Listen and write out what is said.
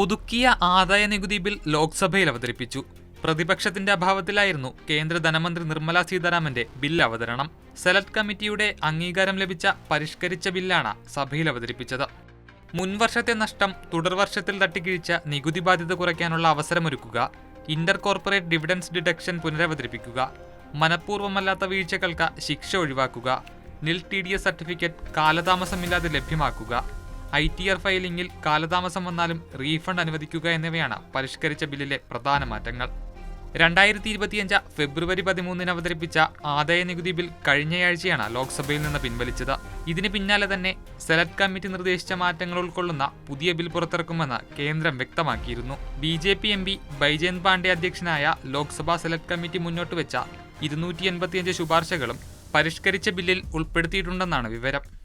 പുതുക്കിയ ആദായ നികുതി ബിൽ ലോക്സഭയിൽ അവതരിപ്പിച്ചു. പ്രതിപക്ഷത്തിന്റെ അഭാവത്തിലായിരുന്നു കേന്ദ്ര ധനമന്ത്രി നിർമ്മല സീതാരാമന്റെ ബിൽ അവതരണം. സെലക്ട് കമ്മിറ്റിയുടെ അംഗീകാരം ലഭിച്ച പരിഷ്കരിച്ച ബില്ലാണ് സഭയിൽ അവതരിപ്പിച്ചത്. മുൻവർഷത്തെ നഷ്ടം തുടർവർഷത്തിൽ തട്ടിക്കിഴിച്ച നികുതി ബാധ്യത കുറയ്ക്കാനുള്ള അവസരമൊരുക്കുക. ഇന്റർ കോർപ്പറേറ്റ് ഡിവിഡൻസ് ഡിഡക്ഷൻ പുനരവതരിപ്പിക്കുക. മനഃപൂർവമല്ലാത്ത വീഴ്ചകൾക്ക് ശിക്ഷ ഒഴിവാക്കുക. Nil T D S certificate കാലതാമസമില്ലാതെ ലഭ്യമാക്കുക. ഐ ടി ആർ ഫയലിംഗിൽ കാലതാമസം വന്നാലും റീഫണ്ട് അനുവദിക്കുക എന്നിവയാണ് പരിഷ്കരിച്ച ബില്ലിലെ പ്രധാന മാറ്റങ്ങൾ. രണ്ടായിരത്തി ഇരുപത്തിയഞ്ച് ഫെബ്രുവരി പതിമൂന്നിന് അവതരിപ്പിച്ച ആദായ നികുതി ബിൽ കഴിഞ്ഞയാഴ്ചയാണ് ലോക്സഭയിൽ നിന്ന് പിൻവലിച്ചത്. ഇതിന് പിന്നാലെ തന്നെ സെലക്ട് കമ്മിറ്റി നിർദ്ദേശിച്ച മാറ്റങ്ങൾ ഉൾക്കൊള്ളുന്ന പുതിയ ബിൽ പുറത്തിറക്കുമെന്ന് കേന്ദ്രം വ്യക്തമാക്കിയിരുന്നു. B J P M P Baijayant Panda അധ്യക്ഷനായ ലോക്സഭാ സെലക്ട് കമ്മിറ്റി മുന്നോട്ട് വെച്ച ഇരുന്നൂറ്റി എൺപത്തിയഞ്ച് ശുപാർശകളും പരിഷ്കരിച്ച ബില്ലിൽ ഉൾപ്പെടുത്തിയിട്ടുണ്ടെന്നാണ് വിവരം.